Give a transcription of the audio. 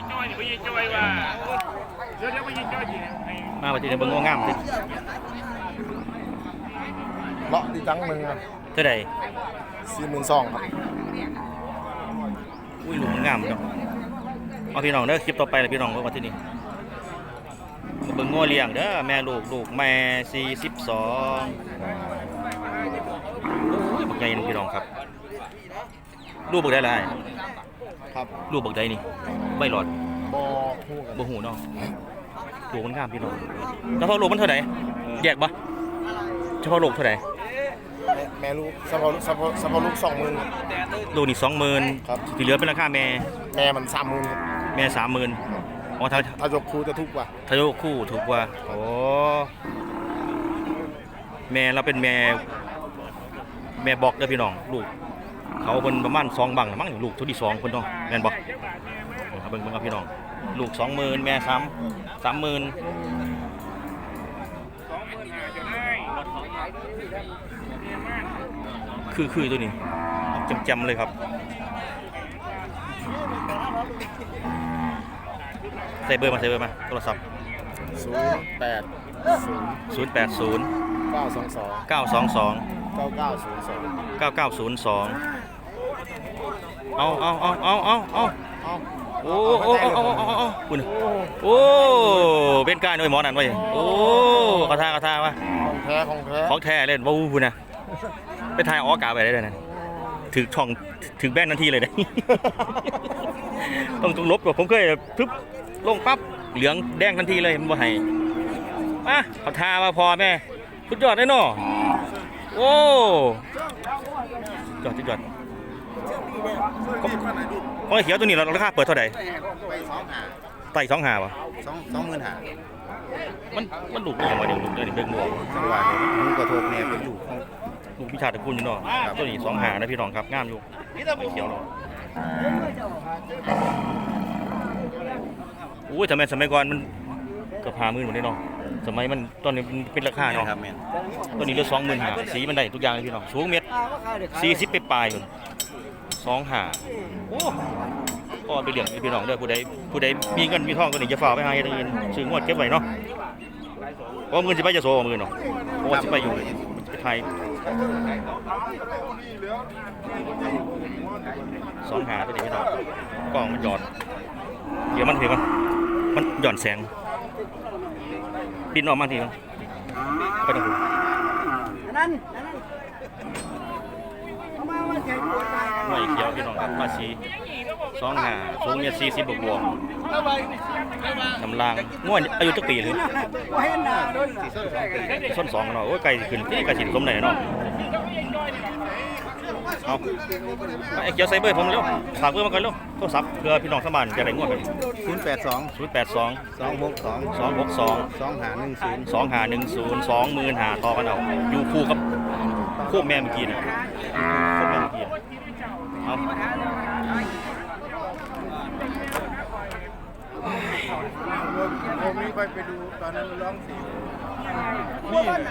ยิงจ้อยนี่ไปยิงจ้อยว่าเดี๋ยวเดี๋ยวไปยิงจ้อยยิงให้มาปฏิเดเบิ่งงงามสิเลาะดีจังมึงอะเท่าใดสี่หมื่นสองครับอุ้ยลูกมันงามเนาะเอาพี่น้องเด้อคลิปต่อไปเลยพี่น้องเบิ่งมาที่นี่มาเบิ่งงัวเลี้ยงเด้อแม่ลูกลูกแม่42โอ้ยบักใหญ่นึงพี่น้องครับ ลูกบักได้หลาย ครับลูกบักใดนี่ใบหลอดบอคู่กันบ่หูเนาะลูกมันงามพี่น้องเฉพาะลูกมันเท่าไหร่แยกบ่เฉพาะลูกเท่าไหร่แม่แม่ลูกสะพอสะพอสะพอลูกสองหมื่นลูกนี่สองหมื่นครับที่เหลือเป็นราคาแม่ แม่มันสามหมื่นครับแม่สามหมื่นอ๋อถ้าถ้ายกคู่จะทุกกว่าถ้ายกคู่ถูกกว่าโอ้แม่เราเป็นแม่ แม่บอกเด้อพี่น้องลูก เขาเป็นประมาณสองบังมั้งลูกทุดีสองคนต้องแม่นบอกเบิ่งเบิ่งครับพี่น้อง ลูกสองหมื่นแม่สามสามหมื่นคือคือตัวนี้จำจำเลยครับใส่เบอร์มาใส่เบอร์มาโทรศัพท์ศูนย์แปดศูนย์แปดศูนย์ 922 922 9902 9902 เอาเอาเอาเอาเอาเอาเอาโอ้โอ้เอาโอ้เอาเอาเอาคุณโอ้เป็นการน้วยหมอนั่นไว้ยโอ้กระทากระทาวะของแท้ของแท้ของแท้เล่นว้าวคุณนะไปทายออกอากาไปได้เลยนะถือช่องถือแบนทันทีเลยนะต้องต้องลบก่อนผมเคยทึบลงปั๊บเหลืองแดงทันทีเลยมันบ่ให้มะเขาทามาพอแม่ สุดยอดเลยเนาะโอ้ยอดสุดยอดก็เขียวตัวนี้เราราคาเปิดเท่าไหร่ไปสองหาไต่สองหาวะสองสองหมื่นหามันมันลูกอย่างวะเดี๋ยวลูกเดี๋ยวนี้เบิ่งหมวกจังหวะนี้มึงกระทบแม่เป็นลูกของลูกพิชาตระกูลอยู่เนาะตัวนี้สองหานะพี่น้องครับงามอยู่ไม่เขียวเนาะโอ้ยทำไมสมัยก่อนมันเกือบห้าหมื่นหมดเลยเนาะ สมัยมันตอนนี้มันเป็นราคาเนาะครับแม่นตัวนี้เหลือสองหมื่นหาสีมันได้ทุกอย่างเลยพี่น้องสูงเม็ดสี่สิบไปปลายคนสองหาโอ้ก็ไปเลี้ยงพี่น้องเด้อผู้ใดผู้ใดมีเงินมีทองก็นี่จะฝากไปให้ได้เงินซื้องวดเก็บไว้เนาะเพราะเงินจะไปจะโซ่มือเนาะเพราะว่าจะไปอยู่ไปไทยสองหาตัวนี้พี่น้องกล้องมันหย่อน เดี๋ยวมันเห็นมันมันหย่อนแสง บินออกมาทีมันไปตรงนู้นนั่นนั่นเอามาว่าใจปวดตายหน่วยเขียวพี่น้องครับมาสีสองหาสูงเนี่ยสี่สิบบวกบวกน้ำลางง่วนอายุจักปีเลยว่าให้หนาโดนส้นสองเนาะโอ้ยไก่ขึ้นที่ไก่สิสมไหนเนาะ เอาไอ้เขียวใส่เบอร์ผมเร็วฝากเบอร์มากันเร็วโทรศัพท์เพื่อพี่น้องสมานจะได้งวดกันศูนย์แปดสองศูนย์แปดสองสองหกสองสองหกสองสองหาหนึ่งศูนย์สองหาหนึ่งศูนย์สองหมื่นหาต่อกันเอาอยู่คู่กับคู่แม่เมื่อกี้นะคู่แม่เมื่อกี้น่ะเอาผมนี่ไปไปดูตอนนั้นร้องสีว่าบ้านไหน